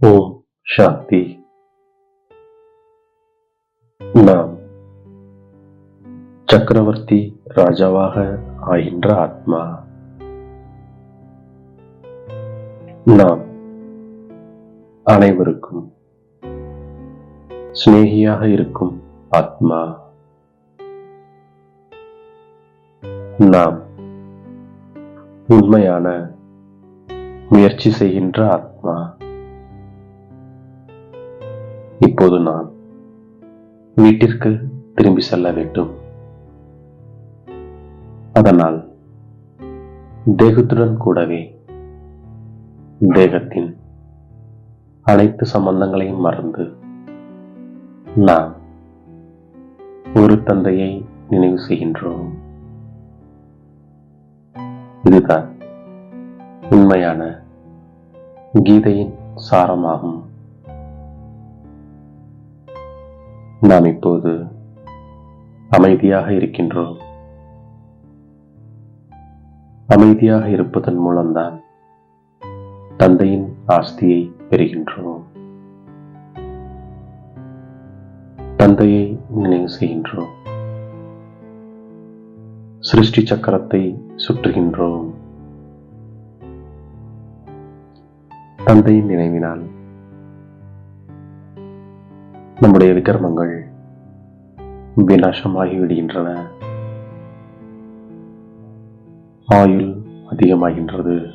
ஓம் சாந்தி. நாம் சக்கரவர்த்தி ராஜாவாக ஆகின்ற ஆத்மா நாம் அனைவருக்கும் சிநேகியாக இருக்கும் ஆத்மா நாம் உண்மையான முயற்சி செய்கின்ற ஆத்மா. இப்போது நான் வீட்டிற்கு திரும்பி செல்ல வேண்டும். அதனால் தேகத்துடன் கூடவே தேகத்தின் அனைத்து சம்பந்தங்களையும் மறந்து நாம் ஒரு தந்தையை நினைவு செய்கின்றோம். இதுதான் உண்மையான கீதையின் சாரமாகும் நாம் இப்போது அமைதியாக இருக்கின்றோம். அமைதியாக இருப்பதன் மூலம்தான் தந்தையின் ஆஸ்தியை பெறுகின்றோம். தந்தையை நினைவு செய்கின்றோம். சிருஷ்டி சக்கரத்தை சுற்றுகின்றோம். தந்தையின் நினைவினால் நம்முடைய விக்கிரமங்கள் விநாசமாகி விடுகின்றன ஆயுள் அதிகமாகின்றது.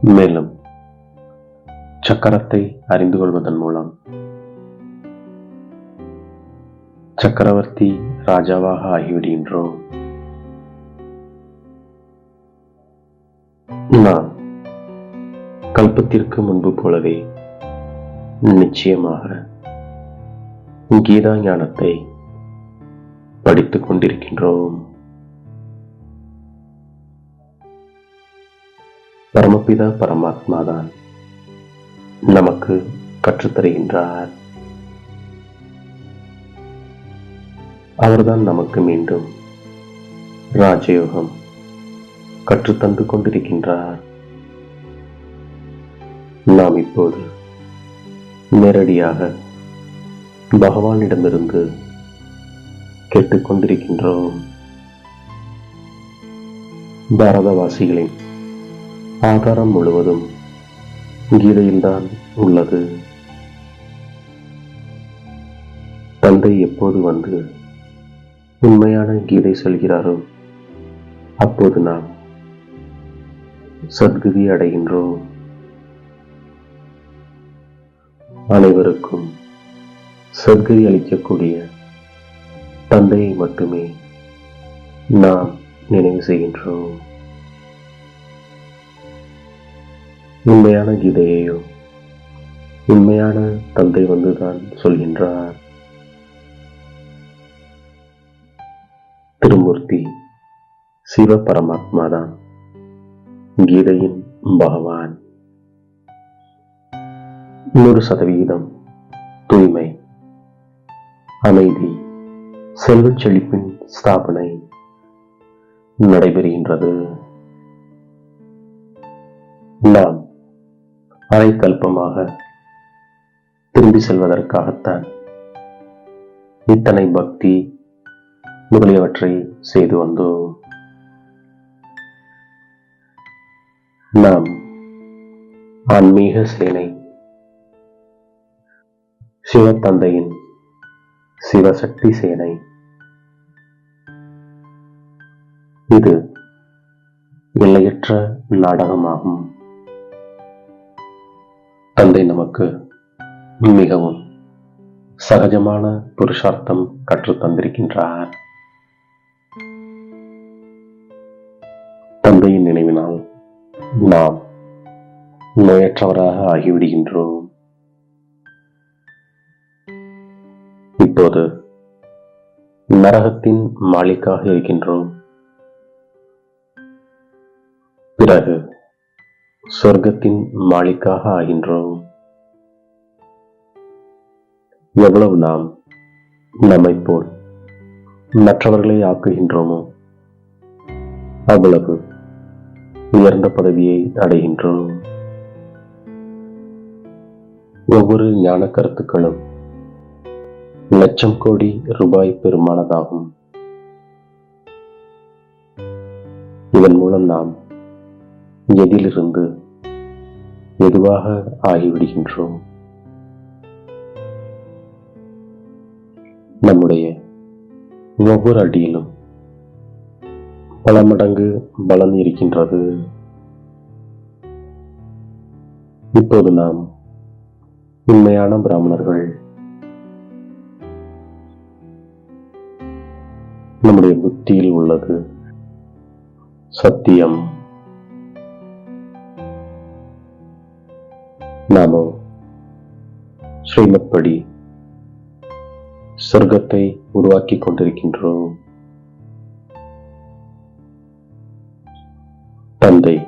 மேலும் சக்கரத்தை அறிந்து கொள்வதன் மூலம் சக்கரவர்த்தி ராஜாவாக ஆகிவிடுகின்றோம். நாம் கல்பத்திற்கு முன்பு போலவே நிச்சயமாக கீதா ஞானத்தை படித்துக் கொண்டிருக்கின்றோம் பரமபிதா பரமாத்மா தான் நமக்கு கற்றுத்தருகின்றார். அவர்தான் நமக்கு மீண்டும் ராஜயோகம் கற்றுத்தந்து கொண்டிருக்கின்றார். நாம் இப்போது நேரடியாக பகவானிடமிருந்து கேட்டுக்கொண்டிருக்கின்றோம். பாரதவாசிகளின் ஆதாரம் முழுவதும் கீதையில்தான் உள்ளது. தந்தை எப்போது வந்து உண்மையான கீதை சொல்கிறாரோ அப்போது நாம் சத்குதி அடைகின்றோம். அனைவருக்கும் சத்கதி அளிக்கக்கூடிய தந்தையை மட்டுமே நாம் நினைவு செய்கின்றோம். உண்மையான கீதையையோ உண்மையான தந்தை வந்துதான் சொல்கின்றார். திருமூர்த்தி சிவ பரமாத்மா தான் கீதையின் பகவான். நூறு சதவிகிதம் தூய்மை அமைதி செல்வச் செழிப்பின் ஸ்தாபனை நடைபெறுகின்றது. நாம் அரைக்கல்பமாக திரும்பி செல்வதற்காகத்தான் இத்தனை பக்தி முதலியவற்றை செய்து வந்தோம். நாம் ஆன்மீக சேனை சிவத்தந்தையின் சிவசக்தி சேனை. இது எல்லையற்ற நாடகமாகும். தந்தை நமக்கு மிகவும் சகஜமான புருஷார்த்தம் கற்றுத் தந்திருக்கின்றார். தந்தையின் நினைவினால் நாம் நோயற்றவராக ஆகிவிடுகின்றோம். இப்போது நரகத்தின் மாளிகாக இருக்கின்றோம். பிறகு சொர்க்கத்தின் மாளிகாக ஆகின்றோம். எவ்வளவு நாம் நம்மை போல் மற்றவர்களை ஆக்குகின்றோமோ அவ்வளவு உயர்ந்த பதவியை அடைகின்றோம். ஒவ்வொரு ஞான கருத்துக்களும் லட்சம் கோடி ரூபாய் பெருமானதாகும் இதன் மூலம் நாம் எதிலிருந்து எதுவாக ஆகிவிடுகின்றோம்? நம்முடைய ஒவ்வொரு அடியிலும் பல மடங்கு பலன் இருக்கின்றது. இப்போது நாம் உண்மையான பிராமணர்கள் நம்முடைய புத்தியில் உள்ளது. சத்தியம். நாம ஸ்ரீமத்படி சொர்க்கத்தை உருவாக்கி கொண்டிருக்கின்றோம். தந்தை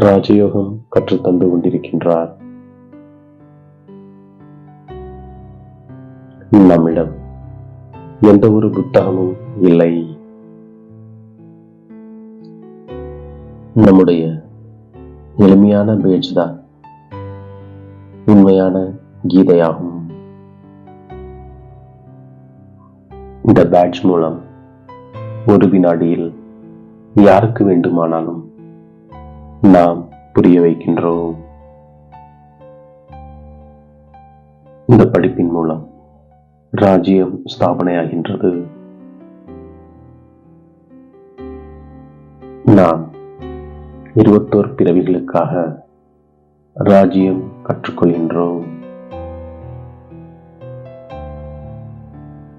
ராஜயோகம் கற்றுத்தந்து கொண்டிருக்கின்றார். நம்மிடம் எந்த ஒரு புத்தகமும் இல்லை. நம்முடைய எளிமையான பேஜ் தான் உண்மையான கீதையாகும். இந்த பேட்ச் மூலம் ஒரு வினாடியில் யாருக்கு வேண்டுமானாலும் நாம் புரிய வைக்கின்றோம். இந்த படிப்பின் மூலம் ராஜ்யம் ஸ்தாபனையாகின்றது. நாம் இருபத்தோர் பிறவிகளுக்காக ராஜ்யம் கற்றுக்கொள்கின்றோம்.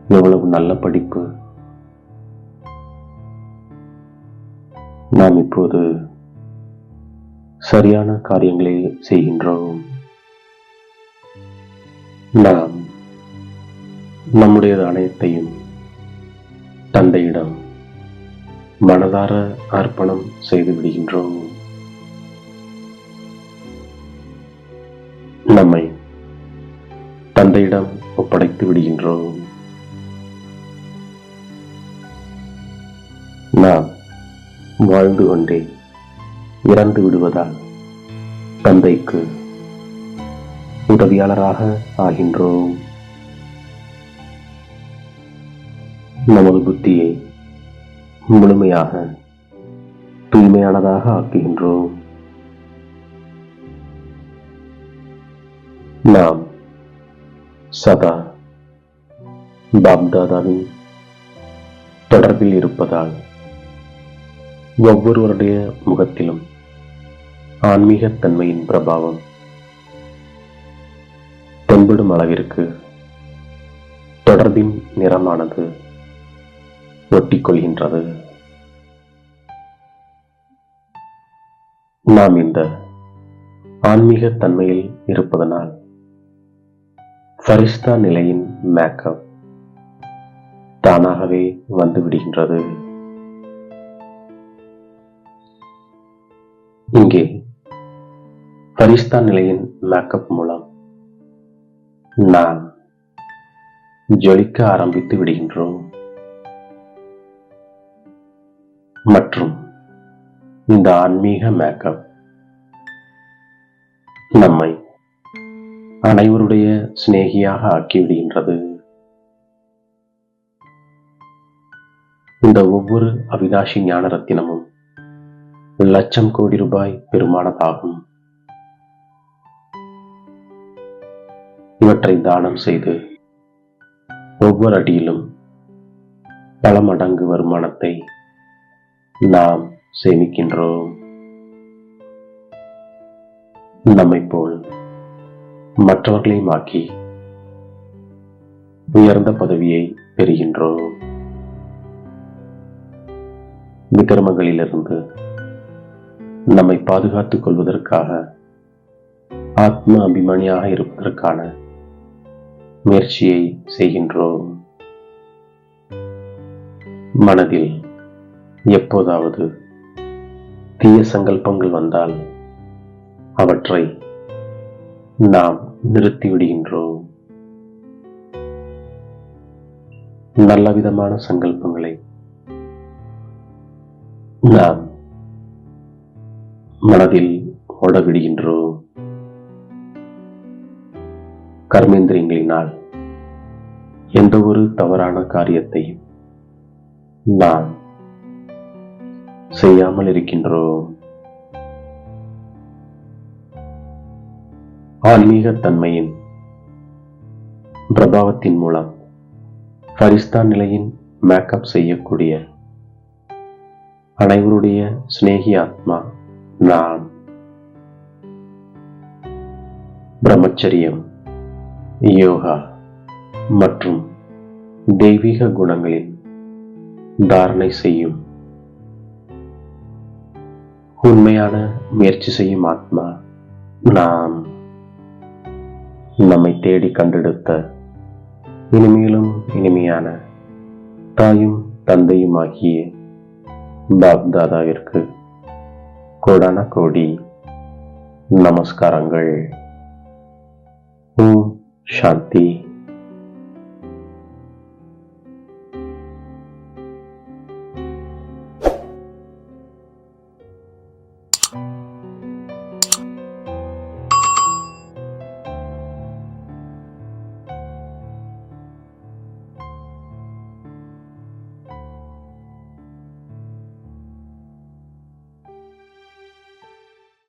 எவ்வளவு நல்ல படிப்பு. நாம் இப்போது சரியான காரியங்களை செய்கின்றோம். நாம் நம்முடைய அனைத்தையும் தந்தையிடம் மனதார அர்ப்பணம் செய்து விடுகின்றோம். நம்மை தந்தையிடம் ஒப்படைத்து விடுகின்றோம். நாம் வாழ்ந்து கொண்டே இறந்து விடுவதால் தந்தைக்கு உதவியாளராக ஆகின்றோம். நமது புத்தியை முழுமையாக தூய்மையானதாக ஆக்குகின்றோம். நாம் சதா பாப்தாதாவின் தொடர்பில் இருப்பதால் ஒவ்வொருவருடைய முகத்திலும் ஆன்மீகத்தன்மையின் பிரபாவம் தென்படும் அளவிற்கு தொடர்பின் நிறமானது ஒட்டிக்கொள்கின்றது. நாம் இந்த ஆன்மீக தன்மையில் இருப்பதனால் ஃபரிஸ்தா நிலையின் மேக்கப் தானாகவே வந்துவிடுகின்றது. இங்கே ஃபரிஸ்தா நிலையின் மேக்கப் மூலம் நாம் ஜொலிக்க ஆரம்பித்து விடுகின்றோம். மற்றும் இந்த ஆன்மீக மேக்கப். நம்மை அனைவருடைய சிநேகியாக ஆக்கிவிடுகின்றது இந்த ஒவ்வொரு அபிலாஷி ஞான ரத்தினமும் லட்சம் கோடி ரூபாய் பெருமானதாகும் இவற்றை தானம் செய்து ஒவ்வொரு அடியிலும் பல மடங்கு வருமானத்தை நாம் சேமிக்கின்றோம். நம்மை போல் மற்றவர்களையும் ஆக்கி உயர்ந்த பதவியை பெறுகின்றோம். விக்கிரமங்களிலிருந்து நம்மை பாதுகாத்துக் கொள்வதற்காக ஆத்ம அபிமானியாக இருப்பதற்கான முயற்சியை செய்கின்றோம். மனதில் எப்போதாவது தீய சங்கல்பங்கள் வந்தால் அவற்றை நாம் நிறுத்திவிடுகின்றோம் நல்ல விதமான சங்கல்பங்களை நாம் மனதில் ஓடவிடுகின்றோம் கர்மேந்திரியங்களினால் எந்த ஒரு தவறான காரியத்தையும் நாம் செய்யாமல் இருக்கின்றோம் ஆன்மீக தன்மையின் பிரபாவத்தின் மூலம் பரிஸ்தா நிலையின் மேக்கப் செய்யக்கூடிய அனைவருடைய சிநேகி ஆத்மா நான். பிரம்மச்சரியம் யோகா மற்றும் தெய்வீக குணங்களில் தாரணை செய்யும் உண்மையான முயற்சி செய்யும் ஆத்மா நாம் நம்மை தேடி கண்டெடுத்த இனிமேலும் இனிமையான தாயும் தந்தையும் ஆகிய பாப்தாதாவிற்கு கோடான கோடி நமஸ்காரங்கள். ஓம் சாந்தி.